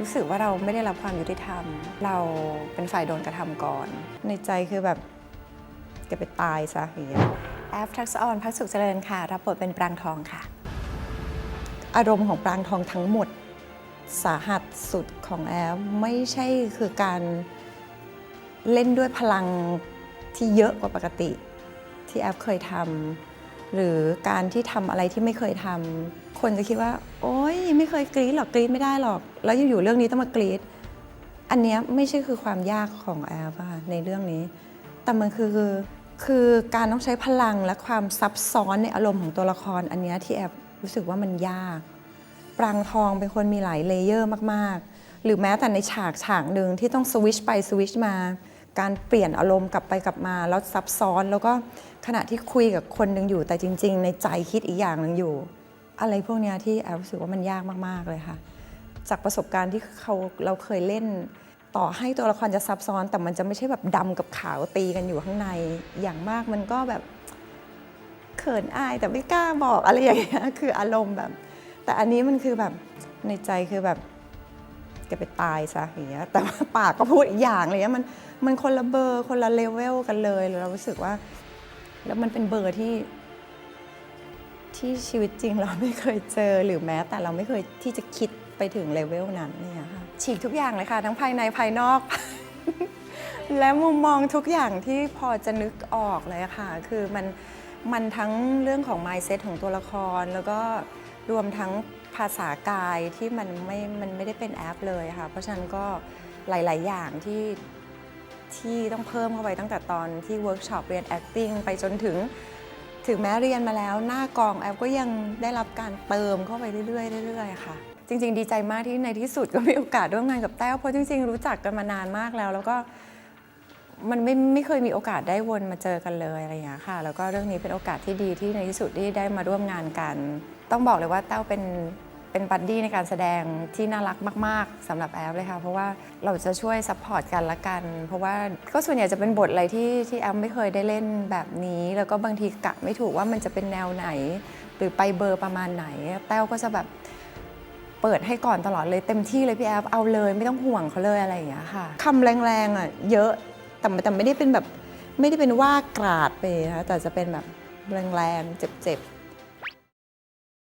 รู้สึกว่าเราไม่ได้รับความยุติธรรม เราเป็นฝ่ายโดนกระทำก่อน ในใจคือแบบแกไปตายซะอย่างเงี้ยแอฟทักษะออนพักสุขเจริญค่ะ รับบทเป็นปรางทองค่ะ อารมณ์ของปรางทองทั้งหมดสาหัสสุดของแอฟไม่ใช่คือการเล่นด้วยพลังที่เยอะกว่าปกติ ที่แอฟเคยทำ หรือการที่ทำอะไรที่ไม่เคยทำคนจะคิดว่า โอ๊ยไม่เคยกรี๊ดหรอกกรี๊ดไม่ได้หรอก แล้วอยู่ๆเรื่องนี้ต้องมากรี๊ดอันนี้ไม่ใช่คือความยากของแอฟในเรื่องนี้ แต่มันคือคือการต้องใช้พลังและความซับซ้อนในอารมณ์ของตัวละคร อันนี้ที่แอฟรู้สึกว่ามันยาก ปรางทองเป็นคนมีหลายเลเยอร์มากๆ หรือแม้แต่ในฉากฉากหนึ่งที่ต้องสวิชไปสวิชมา การเปลี่ยนอารมณ์กลับไปกลับมา แล้วซับซ้อนแล้วก็ขณะที่คุยกับคนหนึ่งอยู่ แต่จริง ๆ ในใจคิดอีกอย่างหนึ่งอยู่ อะไรพวกนี้ที่แอลรู้สึกว่ามันยากมากๆเลยค่ะ จากประสบการณ์ที่เขาเราเคยเล่น ต่อให้ตัวละครจะซับซ้อน แต่มันจะไม่ใช่แบบดำกับขาวตีกันอยู่ข้างในอย่างมากมันก็แบบเขินอายแต่ไม่กล้าบอกอะไรอย่างเงี้ยคืออารมณ์แบบ แต่อันนี้มันคือแบบในใจคือแบบ แกไปตายซะอย่างเงี้ยแต่ว่าปากก็พูดอีกอย่างเงี้ยมันมันคนละเบอร์คนละเลเวลกันเลยเรารู้สึกว่า แล้วมันเป็นเบอร์ที่ ที่ชีวิตจริงเราไม่เคยเจอหรือแม้ แต่เราไม่เคยที่จะคิดไปถึงเลเวลนั้นเนี่ยค่ะฉีกทุกอย่างเลยค่ะ ทั้งภายในภายนอก และมุมมองทุกอย่างที่พอจะนึกออกเลยค่ะ คือมัน มันทั้งเรื่องของ mindset ของตัวละคร แล้วก็รวมทั้งภาษากายที่มันไม่ มันไม่ได้เป็นแอปเลยค่ะ เพราะฉะนั้นก็หลาย ๆ อย่างที่ที่ต้องเพิ่มเข้าไปตั้งแต่ตอนที่เวิร์กช็อปเรียน acting ไปจนถึง ถึงแม้เรียนมาแล้วหน้ากองแอปก็ยังได้รับการเติมเข้าไปเรื่อยๆเรื่อยๆค่ะ จริง ๆ ดีใจมากที่ในที่สุดก็มีโอกาสร่วมงานกับแต้วเพราะจริง ๆ รู้จักกันมานานมากแล้ว แล้วก็ มันไม่ไม่เคยมีโอกาสได้วนมาเจอกันเลยอะไรอย่างเงี้ค่ะ แล้วก็เรื่องนี้เป็นโอกาสที่ดีที่ในที่สุดที่ได้มาร่วมงานกัน ต้องบอกเลยว่าแต้วเป็นเป็นบัดดี้ในการแสดงที่น่ารักมาก ๆสำหรับแอฟเลยค่ะ เพราะว่าเราจะช่วยซัพพอร์ตกันละกัน เพราะว่าก็ส่วนใหญ่จะเป็นบทอะไรที่ที่แอฟไม่เคยได้เล่นแบบนี้ แล้วก็บางทีกะไม่ถูกว่ามันจะเป็นแนวไหน หรือไปเบอร์ประมาณไหน แต้วก็จะแบบเปิดให้ก่อนตลอดเลยเต็มที่เลยพี่แอฟเอาเลยไม่ต้องห่วงเขาเลยอะไรอย่างเงี้ยค่ะคำแรงๆอะเยอะ แต่แต่ไม่ได้เป็นแบบไม่ได้เป็นว่ากราดไปนะคะแต่จะเป็นแบบแรงๆเจ็บๆ